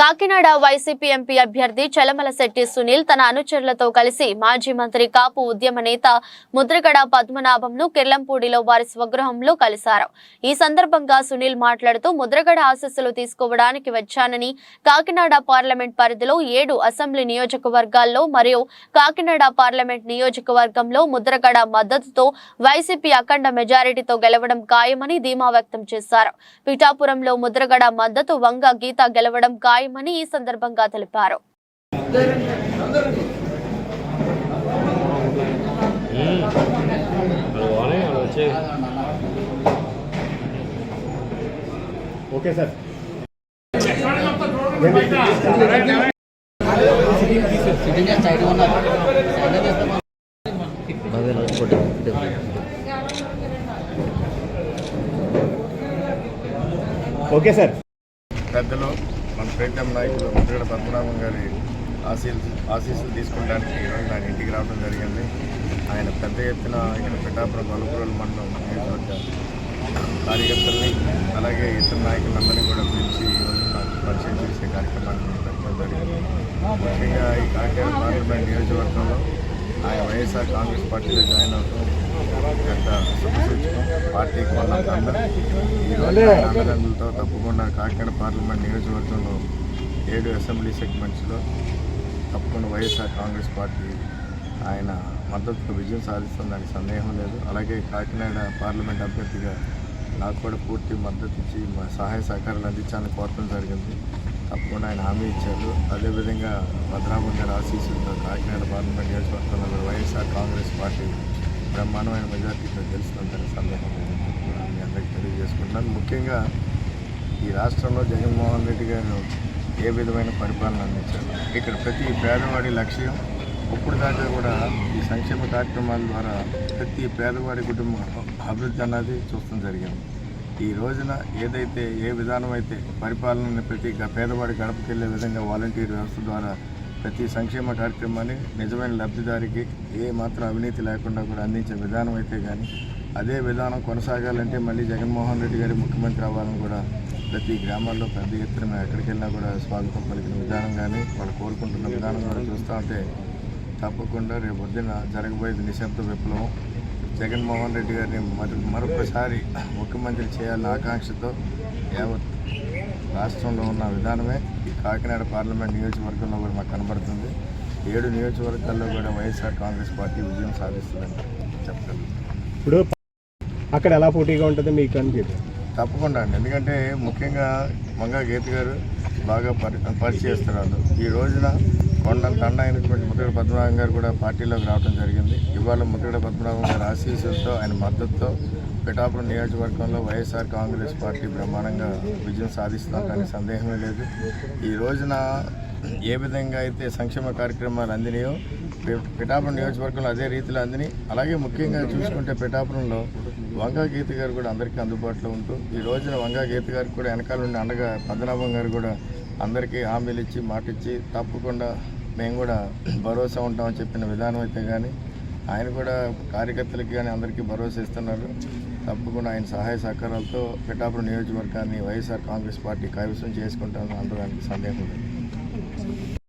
Kakinada YCP MP అభ్యర్థి చలమలశెట్టి సునీల్ తన అనుచరులతో కలిసి మాజీ మంత్రి కాపు ఉద్యమ నేత ముద్రగడ పద్మనాభంను కిర్లంపూడిలో వారి స్వగృహంలో కలిశారు. ఈ సందర్భంగా సునీల్ మాట్లాడుతూ ముద్రగడ ఆశస్సులు తీసుకోవడానికి వచ్చానని కాకినాడ పార్లమెంట్ పరిధిలో ఏడు అసెంబ్లీ నియోజకవర్గాల్లో మరియు కాకినాడ పార్లమెంట్ నియోజకవర్గంలో ముద్రగడ మద్దతుతో వైసీపీ అఖండ మెజారిటీతో గెలవడం ఖాయమని ధీమా వ్యక్తం చేశారు. పిఠాపురంలో ముద్రగడ మద్దతు వంగ గీత గెలవడం ఖాయమని ఈ సందర్భంగా తెలిపారు. Okay sir okay sir. పెద్దలు మన ప్రీతం నాయకులు ముద్రగడ పద్మనాభం గారి ఆశీస్సు ఆశీస్సులు తీసుకోవడానికి ఈరోజు ఆయన ఇంటికి రావడం జరిగింది. ఆయన పెద్ద ఎత్తున ఇక్కడ పిఠాపురం మలుపురోలు మండలం కార్యకర్తల్ని అలాగే ఇతర నాయకులందరినీ కూడా పిలిచి ఈరోజు నాకు పరిచయం చేసే కార్యక్రమాన్ని పెట్టడం జరిగింది. ముఖ్యంగా ఈ కాకినాడ పార్లమెంట్ నియోజకవర్గంలో ఆయన వైఎస్ఆర్ కాంగ్రెస్ పార్టీలో జాయిన్ అవుతాం ఆయన అన్నదండలతో తప్పకుండా కాకినాడ పార్లమెంట్ నియోజకవర్గంలో ఏడు అసెంబ్లీ సెగ్మెంట్స్లో తప్పకుండా వైఎస్ఆర్ కాంగ్రెస్ పార్టీ ఆయన మద్దతుతో విజయం సాధిస్తుంది దానికి సందేహం లేదు. అలాగే కాకినాడ పార్లమెంట్ అభ్యర్థిగా నాకు కూడా పూర్తి మద్దతు ఇచ్చి మా సహాయ సహకారాలు అందించాలని కోరడం జరిగింది. తప్పకుండా ఆయన హామీ ఇచ్చారు. అదేవిధంగా భద్రాబం గారి ఆశీస్సులతో కాకినాడ పార్లమెంట్ నియోజకవర్గంలో వైఎస్ఆర్ కాంగ్రెస్ పార్టీ బ్రహ్మాండమైన మెజార్టీతో గెలుస్తుందని సందేహం మీ అందరికీ తెలియజేసుకుంటున్నాను. ముఖ్యంగా ఈ రాష్ట్రంలో జగన్మోహన్ రెడ్డి గారు ఏ విధమైన పరిపాలన అందించారు? ఇక్కడ ప్రతి పేదవాడి లక్ష్యం ఇప్పుడు దాకా కూడా ఈ సంక్షేమ కార్యక్రమాల ద్వారా ప్రతి పేదవాడి కుటుంబం అభివృద్ధి అన్నది చూస్తాం జరిగింది. ఈ రోజున ఏదైతే ఏ విధానం అయితే పరిపాలన ప్రతి గ- పేదవాడి గడపకి వెళ్ళే విధంగా వాలంటీర్ వ్యవస్థ ద్వారా ప్రతి సంక్షేమ కార్యక్రమాన్ని నిజమైన లబ్ధిదారికి ఏ మాత్రం అవినీతి లేకుండా కూడా అందించే విధానం అయితే కానీ అదే విధానం కొనసాగాలంటే మళ్ళీ జగన్మోహన్ రెడ్డి గారి ముఖ్యమంత్రి అవ్వాలని కూడా ప్రతి గ్రామాల్లో పెద్ద ఎత్తున మేము ఎక్కడికి వెళ్ళినా కూడా స్వాగతం పలికిన విధానం కానీ వాళ్ళు కోరుకుంటున్న విధానం కూడా చూస్తూ ఉంటే తప్పకుండా రేపు పొద్దున జరగబోయేది నిశ్శబ్ద విప్లవం. జగన్మోహన్ రెడ్డి గారిని మరి మరొకసారి ముఖ్యమంత్రి చేయాలన్న ఆకాంక్షతో యావత్ రాష్ట్రంలో ఉన్న విధానమే కాకినాడ పార్లమెంట్ నియోజకవర్గంలో కూడా మాకు కనబడుతుంది. ఏడు నియోజకవర్గాల్లో కూడా వైఎస్ఆర్ కాంగ్రెస్ పార్టీ విజయం సాధిస్తుందని చెప్పగలను ఇప్పుడు అక్కడ ఎలా పోటీగా ఉంటుంది మీకు అని చెప్పి తప్పకుండా అండి. ఎందుకంటే ముఖ్యంగా మంగా గీత గారు బాగా పరి పరిచయిస్తున్నారు ఈ రోజున కొండల అండ అయినటువంటి ముద్రగడ పద్మనాభం గారు కూడా పార్టీలోకి రావడం జరిగింది. ఇవాళ ముద్రగడ పద్మనాభం గారి ఆశీస్సులతో ఆయన మద్దతుతో పిఠాపురం నియోజకవర్గంలో వైఎస్ఆర్ కాంగ్రెస్ పార్టీ బ్రహ్మాండంగా విజయం సాధిస్తాం కానీ సందేహమే లేదు. ఈ రోజున ఏ విధంగా అయితే సంక్షేమ కార్యక్రమాలు అందినాయో పిఠాపురం నియోజకవర్గంలో అదే రీతిలో అందినాయి అలాగే ముఖ్యంగా చూసుకుంటే పిఠాపురంలో వంగా గీత గారు కూడా అందరికీ అందుబాటులో ఉంటూ ఈ రోజున వంగా గీత గారికి కూడా వెనకాల నుండి అండగా పద్మనాభం గారు కూడా అందరికీ హామీలు ఇచ్చి మాట ఇచ్చి తప్పకుండా మేము కూడా భరోసా ఉంటామని చెప్పిన విధానం అయితే కానీ ఆయన కూడా కార్యకర్తలకి కానీ అందరికీ భరోసా ఇస్తున్నారు. తప్పకుండా ఆయన సహాయ సహకారాలతో పిఠాపురం నియోజకవర్గాన్ని వైఎస్ఆర్ కాంగ్రెస్ పార్టీ కైవసం చేసుకుంటామని అనడానికి సందేహం లేదు